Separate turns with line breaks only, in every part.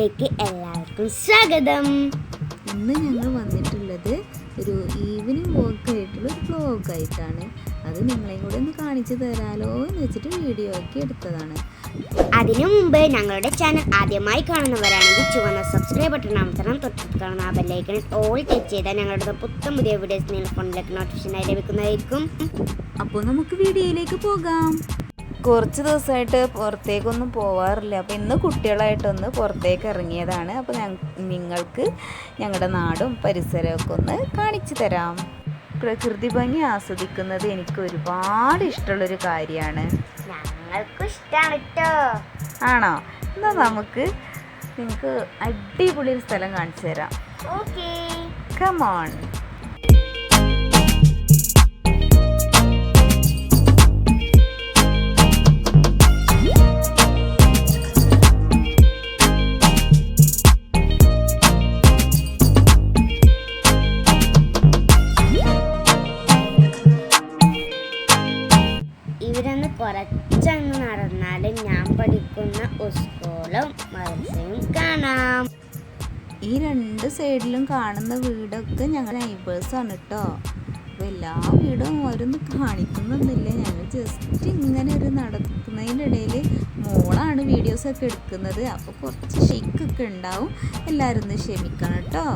Dancing എല്ലാവർക്കും സ്വാഗതം.
ഇന്ന് ഞങ്ങൾ വന്നിട്ടുള്ളത് ഒരു ഈവനിങ് വോക്ക് ആയിട്ടുള്ള ഒരു വ്ലോഗ് ആയിട്ടാണ്. അത് നിങ്ങളെയും കൂടെ ഒന്ന് കാണിച്ചു തരാലോ എന്ന് വെച്ചിട്ട് വീഡിയോ ആക്കി എടുത്തതാണ്.
അതിനു മുമ്പ് ഞങ്ങളുടെ ചാനൽ ആദ്യമായി കാണുന്നവരാണെങ്കിൽ ചുവന്ന സബ്സ്ക്രൈബ് ബട്ടൺ അമർത്തണം. തൊട്ടടുത്ത് കാണുന്ന ആ ബെല്ലൈക്കൺ ഓൾ ടച്ച് ചെയ്താൽ ഞങ്ങളുടെ പുത്തം പുതിയ വീഡിയോസ് നിങ്ങൾ ഫോണിലേക്ക് നോട്ടിഫിക്കേഷനായി ലഭിക്കുന്നതായിരിക്കും.
അപ്പോൾ നമുക്ക് വീഡിയോയിലേക്ക് പോകാം. കുറച്ച് ദിവസമായിട്ട് പുറത്തേക്കൊന്നും പോവാറില്ല. അപ്പോൾ ഇന്ന് കുട്ടികളായിട്ടൊന്ന് പുറത്തേക്ക് ഇറങ്ങിയതാണ്. അപ്പോൾ നിങ്ങൾക്ക് ഞങ്ങളുടെ നാടും പരിസരമൊക്കെ ഒന്ന് കാണിച്ചു തരാം. പ്രകൃതി ഭംഗി ആസ്വദിക്കുന്നത് എനിക്ക് ഒരുപാട് ഇഷ്ടമുള്ളൊരു കാര്യമാണ്. ആണോ? എന്നാൽ നമുക്ക് നിങ്ങൾക്ക് അടിപൊളി ഒരു സ്ഥലം കാണിച്ചു തരാം.
ഓക്കേ.
കമോൺ
കാണാം.
ഈ രണ്ട് സൈഡിലും കാണുന്ന വീടൊക്കെ ഞങ്ങൾ നൈബേഴ്സാണ് കേട്ടോ അപ്പോൾ എല്ലാ വീടും ഓരോന്ന് കാണിക്കുന്നൊന്നുമില്ല ഞങ്ങൾ ജസ്റ്റ് ഇങ്ങനെ ഒരു നടക്കുന്നതിന്റെ ഇടയിൽ മോളാണ് വീഡിയോസൊക്കെ എടുക്കുന്നത്. അപ്പോൾ കുറച്ച് ഷെയ്ക്കൊക്കെ ഉണ്ടാവും. എല്ലാവരും ഒന്ന് ക്ഷമിക്കണം കേട്ടോ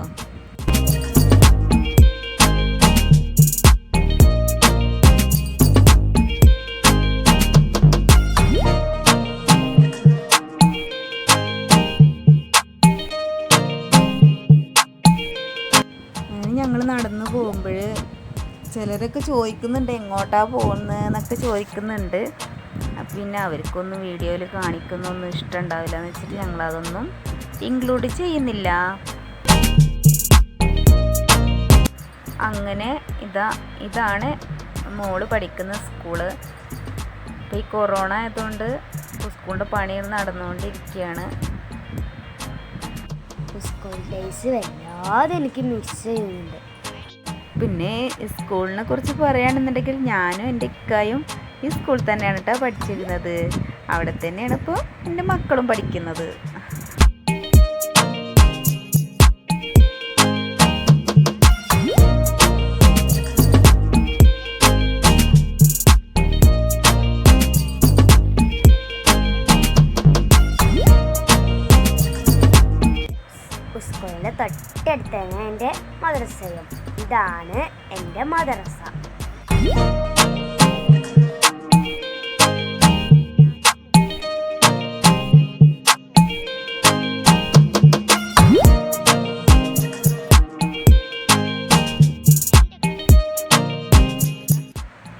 ചിലരൊക്കെ ചോദിക്കുന്നുണ്ട് എങ്ങോട്ടാ പോകുന്നതെന്നൊക്കെ ചോദിക്കുന്നുണ്ട്. പിന്നെ അവർക്കൊന്നും വീഡിയോയിൽ കാണിക്കുന്നൊന്നും ഇഷ്ടമുണ്ടാവില്ല എന്ന് വെച്ചിട്ട് ഞങ്ങളതൊന്നും ഇൻക്ലൂഡ് ചെയ്യുന്നില്ല. അങ്ങനെ ഇതാ ഇതാണ് മോൾ പഠിക്കുന്ന സ്കൂൾ. അപ്പോൾ ഈ കൊറോണ ആയതുകൊണ്ട് സ്കൂളിന്റെ പണികൾ നടന്നുകൊണ്ടിരിക്കുകയാണ്.
സ്കൂൾ ഡേയ്സ് വല്ലാതെ എനിക്ക് മിസ് ചെയ്യുന്നുണ്ട്.
പിന്നെ സ്കൂളിനെ കുറിച്ച് പറയുകയാണെന്നുണ്ടെങ്കിൽ ഞാനും എന്റെ ഇക്കായും ഈ സ്കൂളിൽ തന്നെയാണ് കേട്ടോ പഠിച്ചിരുന്നത്. അവിടെ തന്നെയാണ് ഇപ്പോൾ എന്റെ മക്കളും പഠിക്കുന്നത്.
തന്നെ എന്റെ മദ്രസയും. ഇതാണ് എന്റെ മദ്രസ.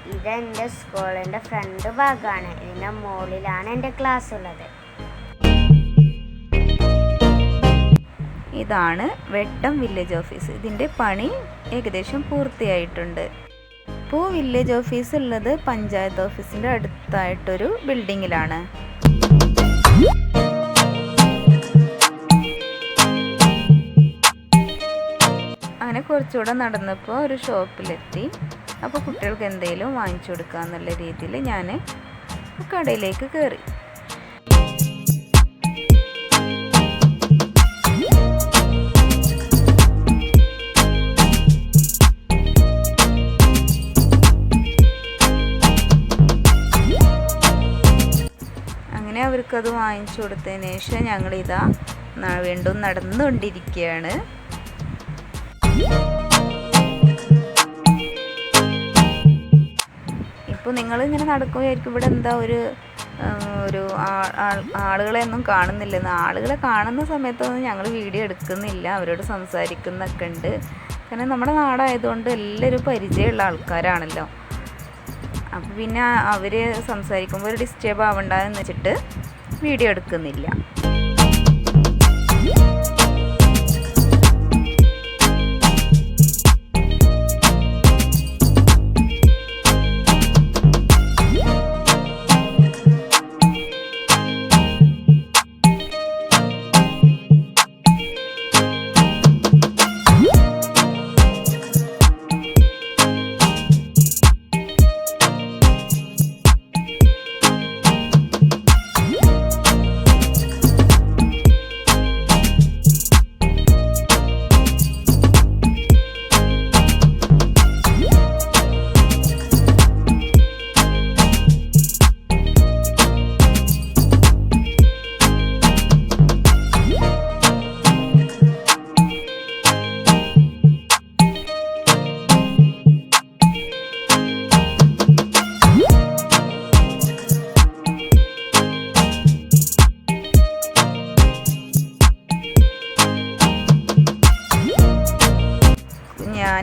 ഇതെന്റെ സ്കൂളിന്റെ ഫ്രണ്ട് ഭാഗമാണ്. ഇതിന്റെ മുകളിലാണ് എന്റെ ക്ലാസ് ഉള്ളത്.
ഇതാണ് വെട്ടം വില്ലേജ് ഓഫീസ് ഇതിന്റെ പണി ഏകദേശം പൂർത്തിയായിട്ടുണ്ട്. ഇപ്പോൾ വില്ലേജ് ഓഫീസ് ഉള്ളത് പഞ്ചായത്ത് ഓഫീസിന്റെ അടുത്തായിട്ടൊരു ബിൽഡിങ്ങിലാണ് അങ്ങനെ കുറച്ചുകൂടെ നടന്നപ്പോൾ ഒരു ഷോപ്പിലെത്തി അപ്പോൾ കുട്ടികൾക്ക് എന്തെങ്കിലും വാങ്ങിച്ചു കൊടുക്കുക എന്നുള്ള രീതിയിൽ ഞാൻ കടയിലേക്ക് കയറി. അങ്ങനെ അവർക്കത് വാങ്ങിച്ചു കൊടുത്തതിന് ശേഷം ഞങ്ങളിതാ വീണ്ടും നടന്നുകൊണ്ടിരിക്കുകയാണ്. നിങ്ങൾ ഇങ്ങനെ നടക്കുകയായിരിക്കും ഇവിടെ എന്താ ഒരു ഒരു ആളുകളെ ഒന്നും കാണുന്നില്ലെന്ന് ആളുകളെ കാണുന്ന സമയത്തൊന്നും ഞങ്ങൾ വീഡിയോ എടുക്കുന്നില്ല. അവരോട് സംസാരിക്കുന്നൊക്കെ ഉണ്ട്. കാരണം നമ്മുടെ നാടായതുകൊണ്ട് എല്ലാവരും പരിചയമുള്ള ആൾക്കാരാണല്ലോ. അപ്പോൾ പിന്നെ അവർ സംസാരിക്കുമ്പോൾ ഒരു ഡിസ്റ്റേബ് ആവണ്ടെന്ന് വെച്ചിട്ട് വീഡിയോ എടുക്കുന്നില്ല.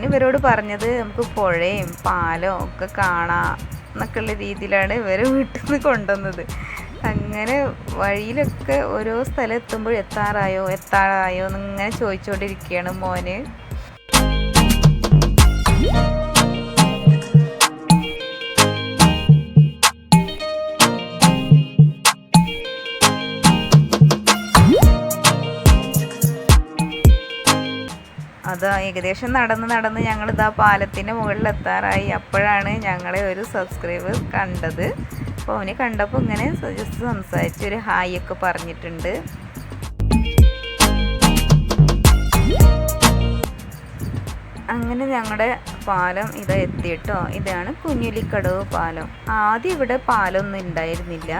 ഇവരോട് പറഞ്ഞത് നമുക്ക് പുഴയും പാലോ ഒക്കെ കാണാം എന്നൊക്കെയുള്ള രീതിയിലാണ് ഇവരെ വീട്ടിൽ നിന്ന് കൊണ്ടുവന്നത്. അങ്ങനെ വഴിയിലൊക്കെ ഓരോ സ്ഥലം എത്തുമ്പോൾ എത്താറായോ എത്താറായോ എന്നിങ്ങനെ ചോദിച്ചുകൊണ്ടിരിക്കുകയാണ് മോന്. ഏകദേശം നടന്ന് നടന്ന് ഞങ്ങൾ ഇതാ പാലത്തിന്റെ മുകളിൽ എത്താറായി അപ്പോഴാണ് ഞങ്ങളെ ഒരു സബ്സ്ക്രൈബർ കണ്ടത്. അപ്പോൾ അവന് കണ്ടപ്പോൾ ഇങ്ങനെ ജസ്റ്റ് സംസാരിച്ച് ഒരു ഹായ് ഒക്കെ പറഞ്ഞിട്ടുണ്ട്. അങ്ങനെ ഞങ്ങളുടെ പാലം ഇത് എത്തിയിട്ടോ. ഇതാണ് കുഞ്ഞുലിക്കടവ് പാലം. ആദ്യം ഇവിടെ പാലമൊന്നും ഉണ്ടായിരുന്നില്ല.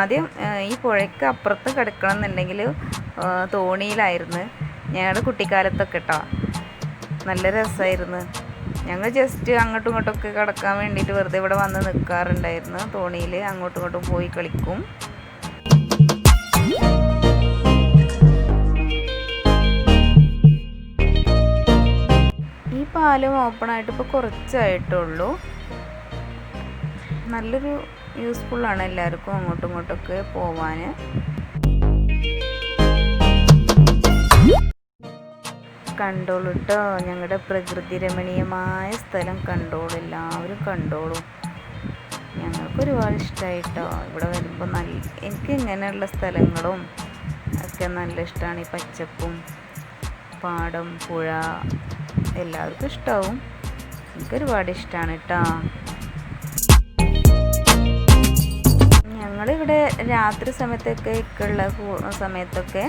ആദ്യം ഈ പുഴയ്ക്ക് അപ്പുറത്ത് കിടക്കണം എന്നുണ്ടെങ്കിൽ തോണിയിലായിരുന്നു. ഞങ്ങളുടെ കുട്ടിക്കാലത്തൊക്കെ കേട്ടോ നല്ല രസമായിരുന്നു ഞങ്ങൾ ജസ്റ്റ് അങ്ങോട്ടും ഇങ്ങോട്ടൊക്കെ കിടക്കാൻ വേണ്ടിയിട്ട് വെറുതെ ഇവിടെ വന്ന് നിൽക്കാറുണ്ടായിരുന്നു തോണിയിൽ അങ്ങോട്ടും ഇങ്ങോട്ടും പോയി കളിക്കും. ഈ പാലം ഓപ്പൺ ആയിട്ട് ഇപ്പോൾ കുറച്ചായിട്ടുള്ളൂ. നല്ലൊരു യൂസ്ഫുള്ളാണ് എല്ലാവർക്കും അങ്ങോട്ടും ഇങ്ങോട്ടൊക്കെ പോവാൻ കണ്ടോളൂ കേട്ടോ ഞങ്ങളുടെ പ്രകൃതി രമണീയമായ സ്ഥലം കണ്ടോളൂ. എല്ലാവരും കണ്ടോളൂ. ഞങ്ങൾക്ക് ഒരുപാട് ഇഷ്ടമായിട്ടോ ഇവിടെ വരുമ്പോൾ നല്ല എനിക്ക് ഇങ്ങനെയുള്ള സ്ഥലങ്ങളും ഒക്കെ നല്ല ഇഷ്ടമാണ് ഈ പച്ചപ്പും പാടം പുഴ എല്ലാവർക്കും ഇഷ്ടമാവും എനിക്കൊരുപാട് ഇഷ്ടമാണ് കേട്ടോ ഞങ്ങളിവിടെ രാത്രി സമയത്തൊക്കെ ഇക്കുള്ള സമയത്തൊക്കെ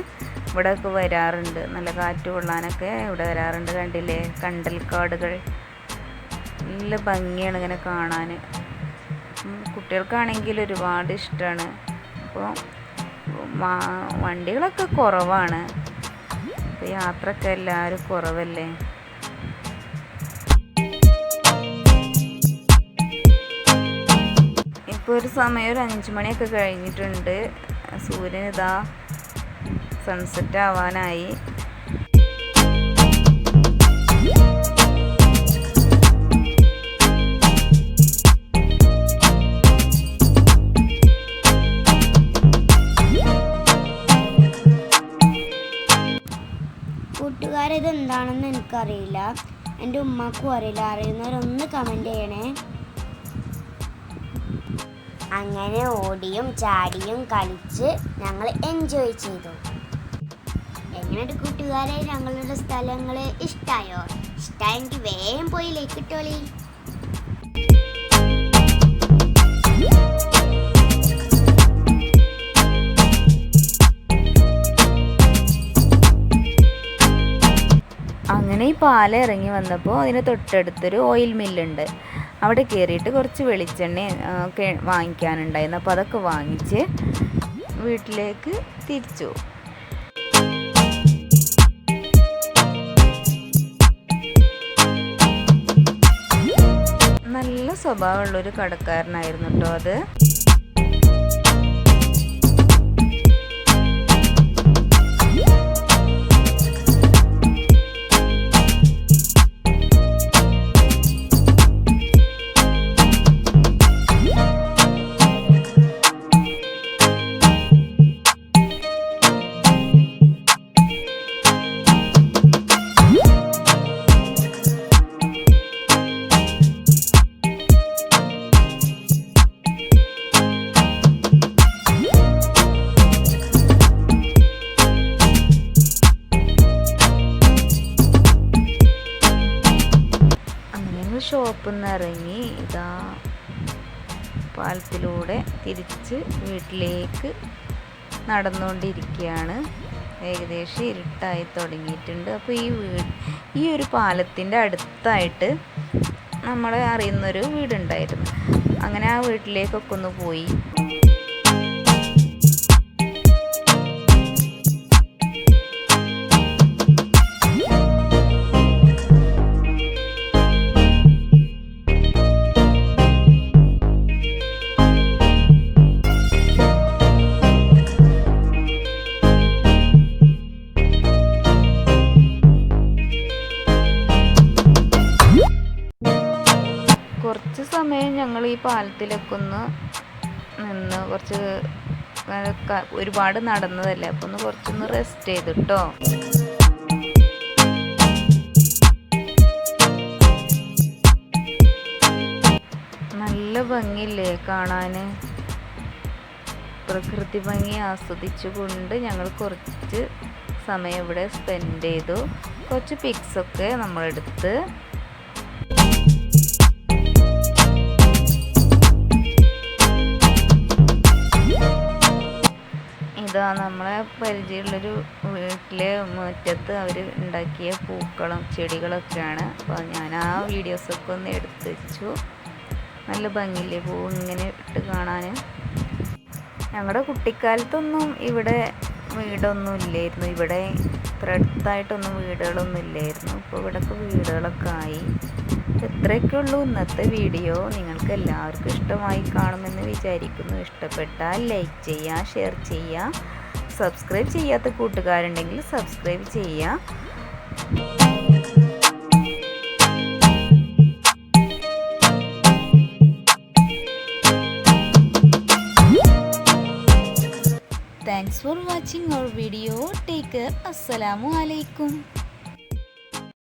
ഇവിടെയൊക്കെ വരാറുണ്ട്. നല്ല കാറ്റ് കൊള്ളാനൊക്കെ ഇവിടെ വരാറുണ്ട് കണ്ടില്ലേ? കണ്ടൽക്കാടുകൾ നല്ല ഭംഗിയാണ് ഇങ്ങനെ കാണാൻ. കുട്ടികൾക്കാണെങ്കിൽ ഒരുപാട് ഇഷ്ടമാണ്. അപ്പോൾ വണ്ടികളൊക്കെ കുറവാണ്. ഇപ്പോൾ യാത്രയൊക്കെ എല്ലാവരും കുറവല്ലേ? ഇപ്പോൾ ഒരു സമയം ഒരു അഞ്ച് മണിയൊക്കെ കഴിഞ്ഞിട്ടുണ്ട്. സൂര്യൻ ഇതാ സൺസെറ്റ് ആവാനായി.
കൂട്ടുകാരിത് എന്താണെന്ന് എനിക്കറിയില്ല. എന്റെ ഉമ്മാക്കും അറിയില്ല. അറിയുന്നവരൊന്ന് കമന്റ് ചെയ്യണേ. അങ്ങനെ ഓടിയും ചാടിയും കളിച്ച് ഞങ്ങൾ എൻജോയ് ചെയ്തു. എങ്ങനെയുണ്ട് കൂട്ടുകാരെ ഞങ്ങളുടെ സ്ഥലങ്ങൾ ഇഷ്ടമായോ ഇഷ്ടമായെങ്കിൽ വേഗം പോയി ലൈക്ക് ഇട്ടോളി.
അങ്ങനെ ഈ പാല ഇറങ്ങി വന്നപ്പോൾ അതിന് തൊട്ടടുത്തൊരു ഓയിൽ മില്ലുണ്ട് അവിടെ കയറിയിട്ട് കുറച്ച് വെളിച്ചെണ്ണ ഒക്കെ വാങ്ങിക്കാനുണ്ടായിരുന്നു. അപ്പോൾ അതൊക്കെ വാങ്ങിച്ച് വീട്ടിലേക്ക് തിരിച്ചു. സ്വഭാവമുള്ളൊരു കടക്കാരനായിരുന്നു കേട്ടോ അത്. ഷോപ്പിൽ നിന്ന് ഇറങ്ങി ഇതാ പാലത്തിലൂടെ തിരിച്ച് വീട്ടിലേക്ക് നടന്നുകൊണ്ടിരിക്കുകയാണ്. ഏകദേശം ഇരുട്ടായി തുടങ്ങിയിട്ടുണ്ട്. അപ്പോൾ ഈ വീട് ഈ ഒരു പാലത്തിന്റെ അടുത്തായിട്ട് നമ്മളെ അറിയുന്നൊരു വീടുണ്ടായിരുന്നു. അങ്ങനെ ആ വീട്ടിലേക്കൊക്കെ ഒന്ന് പോയി. ഞങ്ങൾ ഈ പാലത്തിലൊക്കെ ഒന്ന് നിന്ന് കുറച്ച് ഒരുപാട് നടന്നതല്ലേ? അപ്പോൾ ഒന്ന് കുറച്ചൊന്ന് റെസ്റ്റ് ചെയ്തിട്ടോ. നല്ല ഭംഗിയില്ലേ കാണാൻ പ്രകൃതി ഭംഗി ആസ്വദിച്ചുകൊണ്ട് ഞങ്ങൾ കുറച്ച് സമയം ഇവിടെ സ്പെൻഡ് ചെയ്തു. കുറച്ച് പിക്സൊക്കെ നമ്മളെടുത്ത് ഇതാ നമ്മളെ പരിചയമുള്ളൊരു വീട്ടിലെ മുറ്റത്ത് അവർ ഉണ്ടാക്കിയ പൂക്കളും ചെടികളൊക്കെയാണ്. അപ്പോൾ ഞാൻ ആ വീഡിയോസൊക്കെ ഒന്ന് എടുത്ത് വെച്ചു. നല്ല ഭംഗിയില്ലേ പൂ ഇങ്ങനെ ഇട്ട് കാണാൻ ഞങ്ങളുടെ കുട്ടിക്കാലത്തൊന്നും ഇവിടെ വീടൊന്നും ഇല്ലായിരുന്നു. ഇവിടെ ഇത്ര അടുത്തായിട്ടൊന്നും വീടുകളൊന്നും ഇല്ലായിരുന്നു. ഇപ്പോൾ ഇവിടെയൊക്കെ വീടുകളൊക്കെ ആയി. ഇത്രയൊക്കെ ഉള്ളൂ ഇന്നത്തെ വീഡിയോ. നിങ്ങൾക്ക് എല്ലാവർക്കും ഇഷ്ടമായി കാണുമെന്ന് വിചാരിക്കുന്നു. ഇഷ്ടപ്പെട്ടാൽ ലൈക്ക് ചെയ്യുക ഷെയർ ചെയ്യുക സബ്സ്ക്രൈബ് ചെയ്യാത്ത കൂട്ടുകാരുണ്ടെങ്കിൽ സബ്സ്ക്രൈബ് ചെയ്യുക Thanks for watching our video. Take care. Assalamu alaikum.